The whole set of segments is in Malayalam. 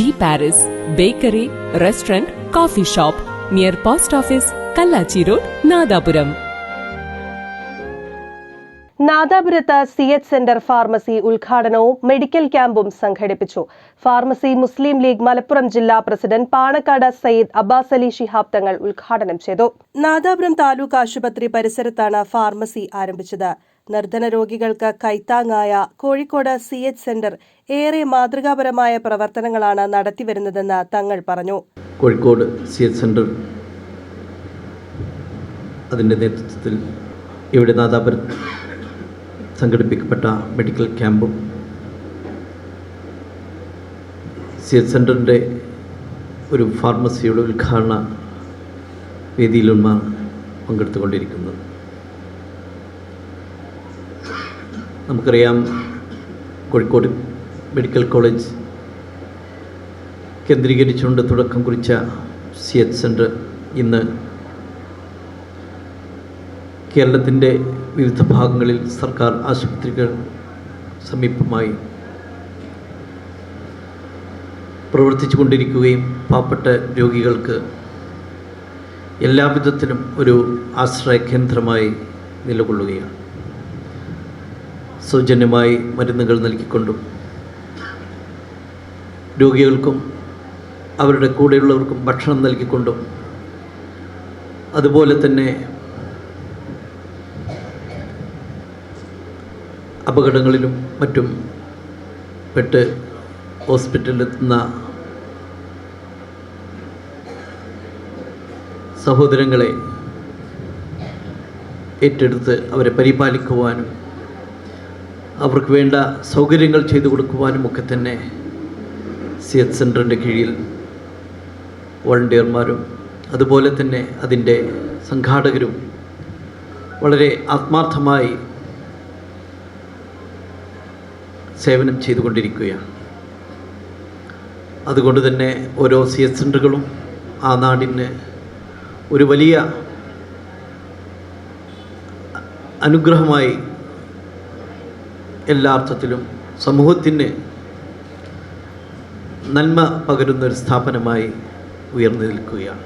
D Paris bakery restaurant coffee shop near post office Kallachi road Nadapuram. നാദാപുരത്ത് C H centre pharmacy ഉദ്ഘാടനവും മെഡിക്കൽ ക്യാമ്പും സംഘടിപ്പിച്ചു. ഫാർമസി മുസ്ലിം ലീഗ് മലപ്പുറം ജില്ലാ പ്രസിഡന്റ് പാണക്കാട് സയ്യിദ് അബ്ബാസ് അലി ഷിഹാബ് തങ്ങൾ ഉദ്ഘാടനം ചെയ്തു. നാദാപുരം താലൂക്ക് ആശുപത്രി പരിസരത്താണ് ഫാർമസി ആരംഭിച്ചത്. നിർധന രോഗികൾക്ക് കൈത്താങ്ങായ കോഴിക്കോട് സി എച്ച് സെന്റർ ഏറെ മാതൃകാപരമായ പ്രവർത്തനങ്ങളാണ് നടത്തിവരുന്നതെന്ന് തങ്ങൾ പറഞ്ഞു. കോഴിക്കോട് സി എച്ച് സെന്റർ അതിന്റെ നേതൃത്വത്തിൽ ഇവിടെ നാദാപുരം സംഘടിപ്പിക്കപ്പെട്ട മെഡിക്കൽ ക്യാമ്പും സി എച്ച് സെന്ററിന്റെ ഒരു ഫാർമസിയുടെ ഉദ്ഘാടന വേദിയിലുമാണ് പങ്കെടുത്തുകൊണ്ടിരിക്കുന്നത്. നമുക്കറിയാം കോഴിക്കോട് മെഡിക്കൽ കോളേജ് കേന്ദ്രീകരിച്ചുകൊണ്ട് തുടക്കം കുറിച്ച സി എച്ച് സെന്റർ ഇന്ന് കേരളത്തിന്റെ വിവിധ ഭാഗങ്ങളിൽ സർക്കാർ ആശുപത്രികൾ സമീപമായി പ്രവർത്തിച്ചു കൊണ്ടിരിക്കുകയും പാവപ്പെട്ട രോഗികൾക്ക് എല്ലാവിധത്തിലും ഒരു ആശ്രയ കേന്ദ്രമായി നിലകൊള്ളുകയാണ്. സൗജന്യമായി മരുന്നുകൾ നൽകിക്കൊണ്ടും രോഗികൾക്കും അവരുടെ കൂടെയുള്ളവർക്കും ഭക്ഷണം നൽകിക്കൊണ്ടും അതുപോലെ തന്നെ അപകടങ്ങളിലും മറ്റും പെട്ട് ഹോസ്പിറ്റലിലെത്തുന്ന സഹോദരങ്ങളെ ഏറ്റെടുത്ത് അവരെ പരിപാലിക്കുവാനും അവർക്ക് വേണ്ട സൗകര്യങ്ങൾ ചെയ്തു കൊടുക്കുവാനും ഒക്കെ തന്നെ സി എച്ച് സെന്ററിന്റെ കീഴിൽ വോളണ്ടിയർമാരും അതുപോലെ തന്നെ അതിന്റെ സംഘാടകരും വളരെ ആത്മാർത്ഥമായി സേവനം ചെയ്തുകൊണ്ടിരിക്കുകയാണ്. അതുകൊണ്ട് തന്നെ ഓരോ സി എസ് സെന്ററുകളും ആ നാടിന് ഒരു വലിയ അനുഗ്രഹമായി എല്ലാ അർത്ഥത്തിലും സമൂഹത്തിന് നന്മ പകരുന്ന ഒരു സ്ഥാപനമായി ഉയർന്നു നിൽക്കുകയാണ്.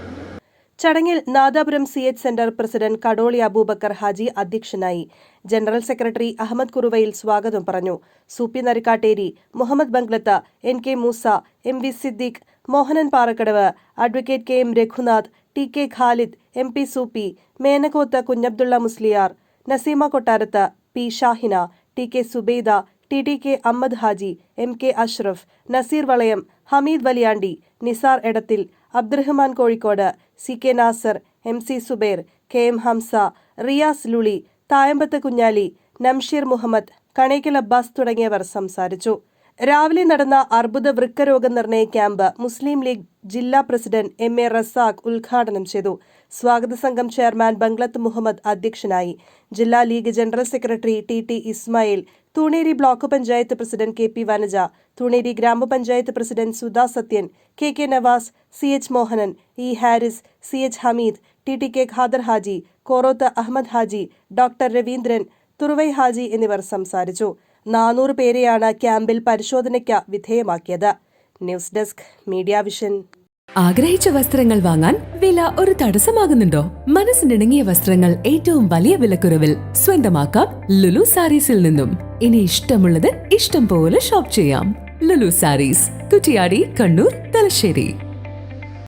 ചടങ്ങിൽ Nadapuram C H centre president Kadoli Aboobacker Haji അധ്യക്ഷനായി ജനറൽ സെക്രട്ടറി അഹമ്മദ് കുറുവയിൽ സ്വാഗതം പറഞ്ഞു. Soopy Narikkatteri Muhammed Banglath N K Moosa M V Siddique Mohanan Parakkadavu advocate K M Raghunath T K Khalid M P Soopy Menakoth Kunhabdulla Musliyar Naseema Kottarath P Shahina T K Zubaida T T K Ahmed Haji M K Ashraf Naseer Valayam Hameed Valiyandi Nisar Edathil Abdurahman Kozhikode C K Nasar M C Zubair K M Hamza Riyas Luli Thayambath Kunhali Namsheer Muhammed Kanekkal Abbas തുടങ്ങിയവർ സംസാരിച്ചു. രാവിലെ നടന്ന അർബുദ വൃക്കരോഗ നിർണയ ക്യാമ്പ് മുസ്ലിം ലീഗ് ജില്ലാ പ്രസിഡന്റ് എം എ റസാഖ് ഉദ്ഘാടനം ചെയ്തു. സ്വാഗത സംഘം ചെയർമാൻ ബംഗ്ലത്ത് മുഹമ്മദ് അധ്യക്ഷനായി. ജില്ലാ League general secretary T T Ismail Thuneri block panchayat president K P Vanaja Thuneri ഗ്രാമപഞ്ചായത്ത് president Sudha Sathyan K K Navas C H Mohanan E Haris C H Hameed T T K Khader Haji Koroth Ahmed Haji doctor Raveendran Thuruvai Haji എന്നിവർ സംസാരിച്ചു. നാനൂറ് പേരെയാണ് ക്യാമ്പിൽ പരിശോധനയ്ക്ക് വിധേയമാക്കിയത്. News desk media vision. ആഗ്രഹിച്ച വസ്ത്രങ്ങൾ വാങ്ങാൻ വില ഒരു തടസ്സമാകുന്നുണ്ടോ? മനസ്സിനിണങ്ങിയ വസ്ത്രങ്ങൾ ഏറ്റവും വലിയ വിലക്കുറവിൽ സ്വന്തമാക്കാം ലുലു സാരീസിൽ നിന്നും. ഇനി ഇഷ്ടമുള്ളത് ഇഷ്ടം പോലെ ഷോപ്പ് ചെയ്യാം. ലുലു സാരീസ് കുറ്റിയാടി കണ്ണൂർ തലശ്ശേരി.